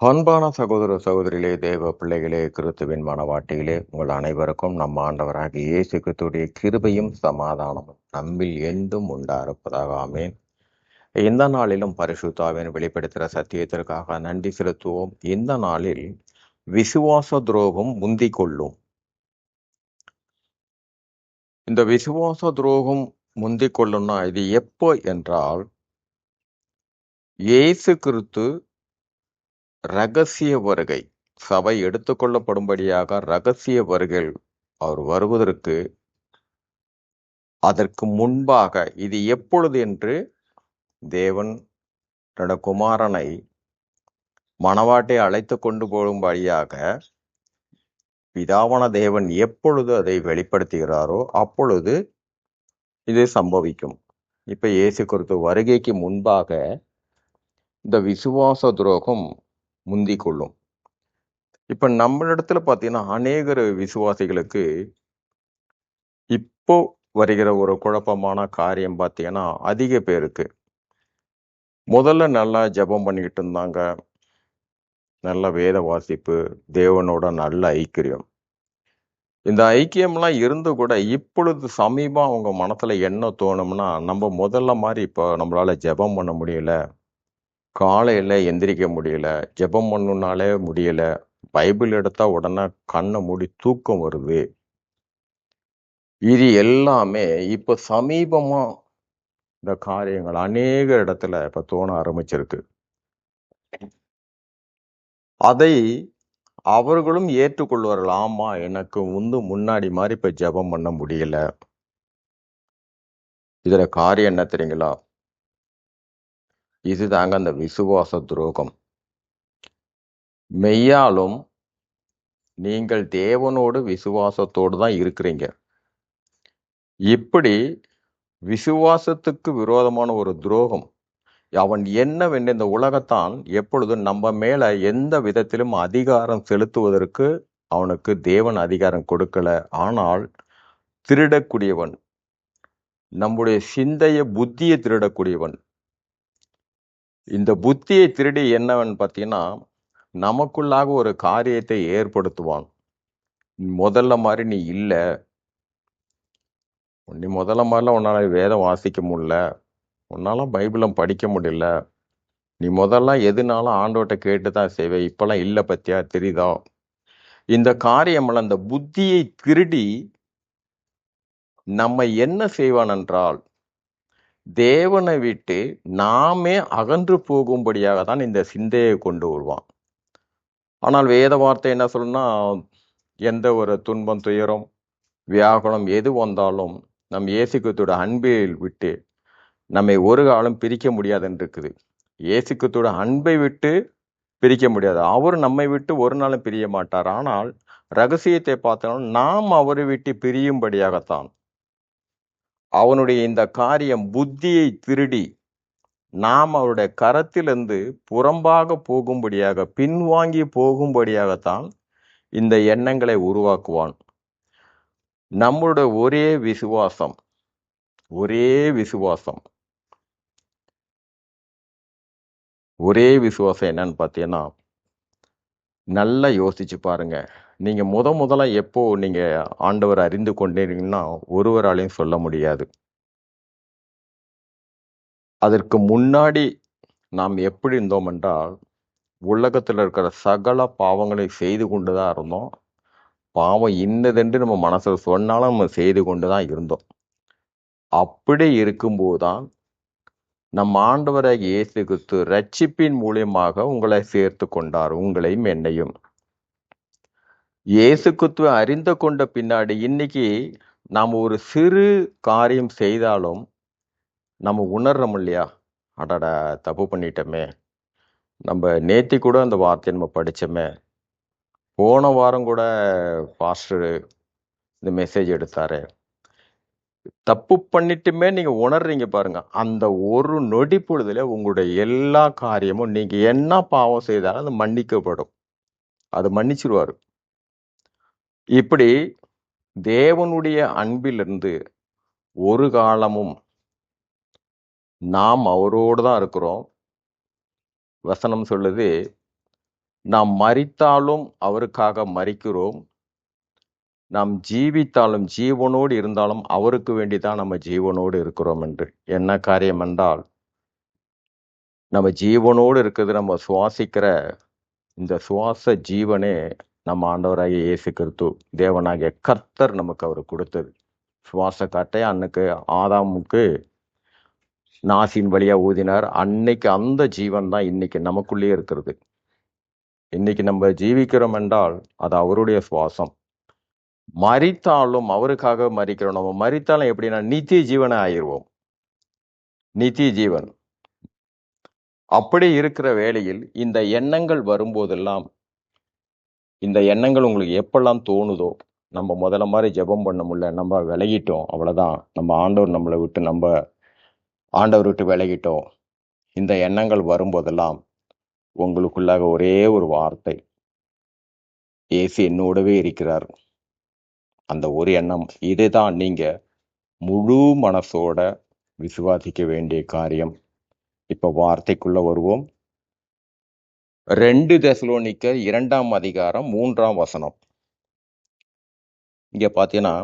அன்பான சகோதர சகோதரிகளே தேவ பிள்ளைகளே கிறிஸ்துவின் மனவாட்டிகளே உங்கள் அனைவருக்கும் நம் ஆண்டவராக இயேசு கிறிஸ்துடைய கிருபையும் சமாதானமும் நம்மில் எந்தும் உண்டாயிருப்பதாக ஆமேன். இந்த நாளிலும் பரிசுத்தாவின் வெளிப்படுத்துகிற சத்தியத்திற்காக நன்றி செலுத்துவோம். இந்த நாளில் விசுவாச துரோகம் முந்தி கொள்ளும். இந்த விசுவாச துரோகம் முந்திக் கொள்ளும்னா இது எப்போ என்றால் இயேசு கிறிஸ்து ரகசிய வருகை. சபை எடுத்துக்கொள்ளப்படும்படியாக ரகசிய வருகைகள் அவர் வருவதற்கு அதற்கு முன்பாக இது எப்பொழுது என்று தேவன் தன்னுடைய குமாரனை மணவாட்டை அழைத்து கொண்டு போகும்படியாக பிதாவன தேவன் எப்பொழுது அதை வெளிப்படுத்துகிறாரோ அப்பொழுது இது சம்பவிக்கும். இப்ப இயேசு குறித்து வருகைக்கு முன்பாக இந்த விசுவாச துரோகம் முந்திக் கொள்ளும் இப்போ நம்மளிடத்துல பார்த்தீங்கன்னா அநேகர் விசுவாசிகளுக்கு இப்போ வருகிற ஒரு குழப்பமான காரியம் பார்த்தீங்கன்னா அதிக பேருக்கு. முதல்ல நல்லா ஜெபம் பண்ணிக்கிட்டு இருந்தாங்க. நல்ல வேத வாசிப்பு தேவனோட நல்ல ஐக்கியம். இந்த ஐக்கியம்லாம் இருந்து கூட இப்பொழுது சமீபம் அவங்க மனசுல என்ன தோணும்னா நம்ம முதல்ல மாதிரி இப்போ நம்மளால ஜெபம் பண்ண முடியல. காலையில் எந்திரிக்க முடியல ஜெபம் பண்ணுனாலே முடியல பைபிள் எடுத்தால் உடனே கண்ணை மூடி தூக்கம் வருது. இது எல்லாமே இப்போ சமீபமாக இந்த காரியங்கள் அநேக இடத்துல இப்போ தோண ஆரம்பிச்சிருக்கு. அதை அவர்களும் ஏற்றுக்கொள்வார்கள். ஆமா எனக்கு வந்து முன்னாடி மாதிரி இப்போ ஜெபம் பண்ண முடியல. இதில் காரியம் என்ன தெரியுங்களா? இதுதாங்க அந்த விசுவாச துரோகம். மெய்யாலும் நீங்கள் தேவனோடு விசுவாசத்தோடு தான் இருக்கிறீங்க. இப்படி விசுவாசத்துக்கு விரோதமான ஒரு துரோகம் அவன் என்னவென்று இந்த உலகத்தான் எப்பொழுதும் நம்ம மேல எந்த விதத்திலும் அதிகாரம் செலுத்துவதற்கு அவனுக்கு தேவன் அதிகாரம் கொடுக்கல. ஆனால் திருடக்கூடியவன் நம்முடைய சிந்தைய புத்தியை திருடக்கூடியவன் இந்த புத்தியை திருடி என்னவன் பார்த்தீங்கன்னா நமக்குள்ளாக ஒரு காரியத்தை ஏற்படுத்துவான். முதல்ல மாதிரி நீ இல்லை. நீ முதல்ல மாதிரிலாம் உன்னால் வேதம் வாசிக்க முடியல. உன்னால பைபிளம் படிக்க முடியல. நீ முதல்ல எதுனாலும் ஆண்டோட்ட கேட்டு தான் செய்வேன் இப்பெல்லாம் இல்லை பத்தியா? தெரியுதா? இந்த காரியமெல்லாம் அந்த புத்தியை திருடி நம்ம என்ன செய்வான் என்றால் தேவனை விட்டு நாமே அகன்று போகும்படியாக தான் இந்த சிந்தையை கொண்டு வருவான். ஆனால் வேத வார்த்தை என்ன சொல்லுன்னா எந்த ஒரு துன்பம் துயரம் வியாகுலம் எது வந்தாலும் நம் இயேசு அன்பில் விட்டு நம்மை ஒரு காலம் பிரிக்க முடியாதுன்னு இருக்குது இயேசு அன்பை விட்டு பிரிக்க முடியாது. அவர் நம்மை விட்டு ஒரு நாளும் பிரிய மாட்டார். ஆனால் ரகசியத்தை பார்த்தாலும் நாம் அவரை விட்டு பிரியும்படியாகத்தான். அவனுடைய இந்த காரியம் புத்தியை திருடி நாம் அவருடைய கரத்திலிருந்து புறம்பாக போகும்படியாக பின்வாங்கி போகும்படியாகத்தான் இந்த எண்ணங்களை உருவாக்குவான். நம்மளுடைய ஒரே விசுவாசம் ஒரே விசுவாசம். ஒரே விசுவாசம் என்னன்னு பார்த்தீங்கன்னா நல்லா யோசிச்சு பாருங்க. நீங்கள் முத முதல்ல எப்போ நீங்கள் ஆண்டவர் அறிந்து கொண்டீங்கன்னா ஒருவராலையும் சொல்ல முடியாது. அதற்கு முன்னாடி நாம் எப்படி இருந்தோம் என்றால் உலகத்தில் இருக்கிற சகல பாவங்களை செய்து கொண்டு தான் இருந்தோம். பாவம் இன்னதென்று நம்ம மனசில் சொன்னாலும் நம்ம செய்து கொண்டு தான் இருந்தோம். அப்படி இருக்கும்போது தான் நம் ஆண்டவராக இயேசு கிறிஸ்து ரட்சிப்பின் மூலியமாக உங்களை சேர்த்து கொண்டார் உங்களையும் என்னையும். இயேசு கிறிஸ்துவை அறிந்து கொண்ட பின்னாடி இன்னைக்கு நாம் ஒரு சிறு காரியம் செய்தாலும் நம்ம உணர்றோம் இல்லையா? அடடா தப்பு பண்ணிட்டோமே. நம்ம நேத்தி கூட அந்த வார்த்தையை நம்ம படிச்சோமே. போன வாரம் கூட பாஸ்டர் இந்த மெசேஜ் எடுத்தாரு. தப்பு பண்ணிட்டுமே நீங்க உணர்றீங்க பாருங்க. அந்த ஒரு நொடி பொழுதுல உங்களுடைய எல்லா காரியமும் நீங்க என்ன பாவம் செய்தாலும் அது மன்னிக்கப்படும். அது மன்னிச்சிருவாரு. இப்படி தேவனுடைய அன்பிலிருந்து ஒரு காலமும் நாம் அவரோடு தான் இருக்கிறோம். வசனம் சொல்லுது நாம் மறித்தாலும் அவருக்காக மறிக்கிறோம் நாம் ஜீவித்தாலும் ஜீவனோடு இருந்தாலும் அவருக்கு வேண்டி தான் நம்ம ஜீவனோடு இருக்கிறோம் என்று. என்ன காரியம் என்றால் நம்ம ஜீவனோடு இருக்கிறது நம்ம சுவாசிக்கிற இந்த சுவாச ஜீவனே நம்ம ஆண்டவராகிய இயேசு கிறிஸ்து தேவனாகிய கர்த்தர் நமக்கு அவர் கொடுத்தது. சுவாச காட்டை அன்னைக்கு ஆதாமுக்கு நாசின் வழியாக ஊதினார். அன்னைக்கு அந்த ஜீவன் தான் இன்னைக்கு நமக்குள்ளேயே இருக்கிறது. இன்னைக்கு நம்ம ஜீவிக்கிறோம் என்றால் அது அவருடைய சுவாசம். மறித்தாலும் அவருக்காக மறிக்கிறோம் நம்ம மறித்தாலும் எப்படின்னா நித்திய ஜீவனை ஆயிடுவோம் நித்திய ஜீவன். அப்படி இருக்கிற வேளையில் இந்த எண்ணங்கள் வரும்போதெல்லாம் இந்த எண்ணங்கள் உங்களுக்கு எப்பெல்லாம் தோணுதோ நம்ம முதல்ல மாதிரி ஜெபம் பண்ண முடியல நம்ம விலகிட்டோம் அவ்வளோதான் நம்ம ஆண்டவர் நம்மளை விட்டு நம்ம ஆண்டவர் விட்டு விலகிட்டோம். இந்த எண்ணங்கள் வரும்போதெல்லாம் உங்களுக்குள்ளாக ஒரே ஒரு வார்த்தை. இயேசு என்னோடவே இருக்கிறார். அந்த ஒரு எண்ணம். இதுதான் நீங்கள் முழு மனசோட விசுவாசிக்க வேண்டிய காரியம். இப்போ வார்த்தைக்குள்ளே வருவோம். ரெண்டு தெசலோனிக்க இரண்டாம் அதிகாரம் மூன்றாம் வசனம். இங்க பார்த்தீங்கன்னா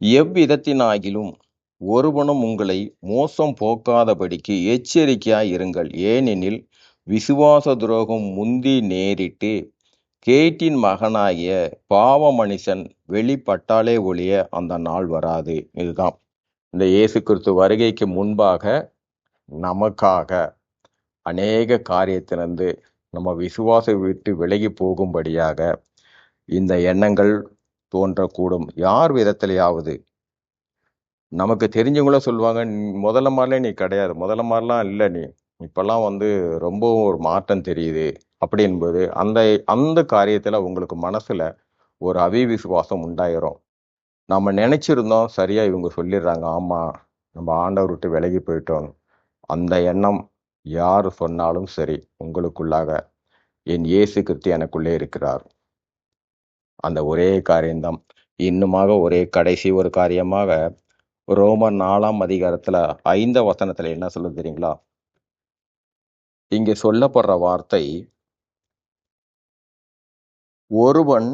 எவ்விதத்தினாகிலும் ஒருவனும் உங்களை மோசம் போக்காதபடிக்கு எச்சரிக்கையாய் இருங்கள். ஏனெனில் விசுவாச துரோகம் முந்தி நேரிட்டு கேட்டின் மகனாகிய பாவ மனுஷன் வெளிப்பட்டாலே ஒழிய அந்த நாள் வராது. இதுதான். இந்த இயேசு கிறிஸ்து வருகைக்கு முன்பாக நமக்காக அநேக காரியத்திலிருந்து நம்ம விசுவாசம் விட்டு விலகி போகும்படியாக இந்த எண்ணங்கள் தோன்றக்கூடும். யார் விதத்திலேயாவது? நமக்கு தெரிஞ்சவங்களும் சொல்லுவாங்க முதல்ல மாதிரிலாம் நீ கிடையாது. முதல்ல மாதிரிலாம் இல்லை நீ. இப்பெல்லாம் வந்து ரொம்ப ஒரு மாற்றம் தெரியுது. அப்படின்போது அந்த அந்த காரியத்தில் உங்களுக்கு மனசில் ஒரு அவிவிசுவாசம் உண்டாயிரும். நம்ம நினச்சிருந்தோம் சரியாக இவங்க சொல்லிடுறாங்க. ஆமாம் நம்ம ஆண்டவர் விட்டு விலகி போயிட்டோம். அந்த எண்ணம் யார் சொன்னாலும் சரி உங்களுக்குள்ளாக. என் இயேசு கிறிஸ்து எனக்குள்ளே இருக்கிறார். அந்த ஒரே காரியம்தான். இன்னுமாக ஒரே கடைசி ஒரு காரியமாக ரோமர் நாலாம் அதிகாரத்துல ஐந்த வசனத்துல என்ன சொல்லுது தெரியுங்களா? இங்க சொல்லப்படுற வார்த்தை ஒருவன்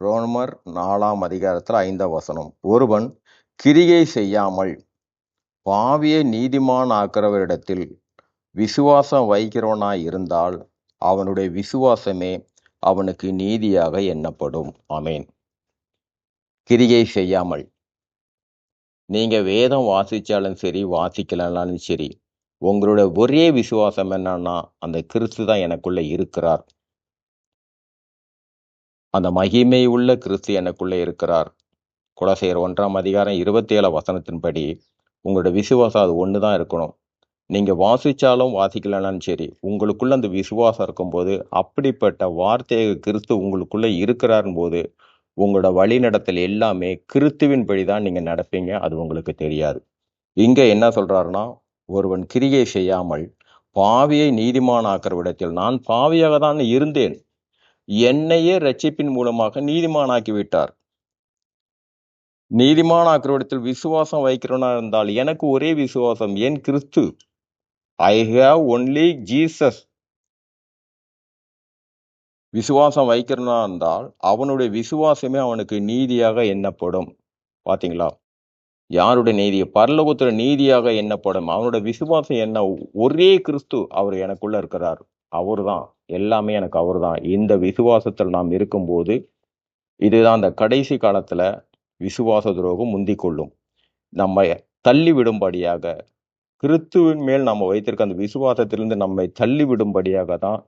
ரோமர் நாலாம் அதிகாரத்துல ஐந்தாம் வசனம் ஒருவன் கிரியை செய்யாமல் பாவியை நீதிமான் ஆக்கிறவரிடத்தில் விசுவாசம் வைக்கிறவனாய் இருந்தால் அவனுடைய விசுவாசமே அவனுக்கு நீதியாக எண்ணப்படும். அமேன் கிரியை செய்யாமல். நீங்க வேதம் வாசிச்சாலும் சரி வாசிக்கலனாலும் சரி உங்களோட ஒரே விசுவாசம் என்னன்னா அந்த கிறிஸ்து தான் எனக்குள்ள இருக்கிறார். அந்த மகிமை உள்ள கிறிஸ்து எனக்குள்ள இருக்கிறார். குலசேர் ஒன்றாம் அதிகாரம் இருபத்தி ஏழு வசனத்தின்படி உங்களோட விசுவாசம் அது ஒன்று தான் இருக்கணும். நீங்க வாசிச்சாலும் வாசிக்கலனாலும் சரி உங்களுக்குள்ள அந்த விசுவாசம் இருக்கும்போது அப்படிப்பட்ட வார்த்தையை கிறிஸ்து உங்களுக்குள்ள இருக்கிறாரும் போது உங்களோட வழிநடத்தல் எல்லாமே கிறிஸ்துவின் படிதான் நீங்க நடப்பீங்க அது உங்களுக்கு தெரியாது. இங்க என்ன சொல்றாருன்னா ஒருவன் கிரியை செய்யாமல் பாவியை நீதிமானாக்கிற விடத்தில் நான் பாவியாக தான் இருந்தேன். என்னையே ரட்சிப்பின் மூலமாக நீதிமானாக்கி விட்டார் நீதிமானாக்கிற விடத்தில் விசுவாசம் வைக்கிறவனா இருந்தால் எனக்கு ஒரே விசுவாசம் ஏன் கிறிஸ்து? ஐ ஹாவ் ஒன்லி ஜீசஸ் விசுவாசம் வைக்கிறனா இருந்தால் அவனுடைய விசுவாசமே அவனுக்கு நீதியாக எண்ணப்படும். பார்த்தீங்களா யாருடைய நீதி? பரலோகத்துல நீதியாக எண்ணப்படும். அவனோட விசுவாசம் என்ன? ஒரே கிறிஸ்து அவர் எனக்குள்ள இருக்கிறார். அவர் தான் எல்லாமே எனக்கு அவர் தான் இந்த விசுவாசத்தில் நாம் இருக்கும்போது இதுதான் அந்த கடைசி காலத்துல விசுவாச துரோகம் முந்திக்கொள்ளும். நம்ம தள்ளி விடும்படியாக கிறிஸ்துவின் மேல் நம்ம வைத்திருக்க அந்த விசுவாசத்திலிருந்து நம்மை தள்ளி விடும்படியாக தான்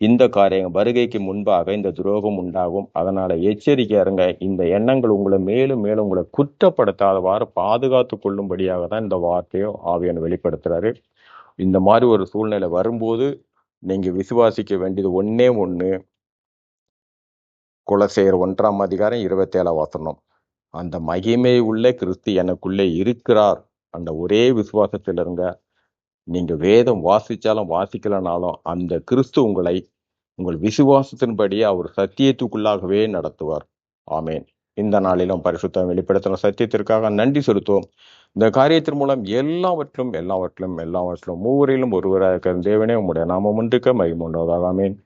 இந்த காரியம் வருகைக்கு முன்பாக இந்த துரோகம் உண்டாகும். அதனால எச்சரிக்கையா இருங்க இந்த எண்ணங்கள் உங்களை மேலும் மேலும் உங்களை குற்றப்படுத்தாதவாறு பாதுகாத்து கொள்ளும்படியாக தான் இந்த வார்த்தையோ ஆவியான வெளிப்படுத்துறாரு. இந்த மாதிரி ஒரு சூழ்நிலை வரும்போது நீங்க விசுவாசிக்க வேண்டியது ஒண்ணே ஒண்ணு குலசேர் ஒன்றாம் அதிகாரம் இருபத்தேழாம் வசனம். அந்த மகிமை உள்ள கிறிஸ்து எனக்குள்ளே இருக்கிறார். அந்த ஒரே விசுவாசத்தில் இருங்க நீங்க வேதம் வாசிச்சாலும் வாசிக்கலனாலும் அந்த கிறிஸ்து உங்களை உங்கள் விசுவாசத்தின்படி அவர் சத்தியத்துக்குள்ளாகவே நடத்துவார். ஆமேன். இந்த நாளிலும் பரிசுத்தம் வெளிப்படுத்தின சத்தியத்திற்காக நன்றி செலுத்துவோம். இந்த காரியத்தின் மூலம் எல்லாவற்றிலும் எல்லாவற்றிலும் எல்லாவற்றிலும் மூவரிலும் ஒருவராக இருக்கிற தேவனே உம்முடைய நாமம் ஒன்றுக்க மகிமுண்டதாக ஆமேன்.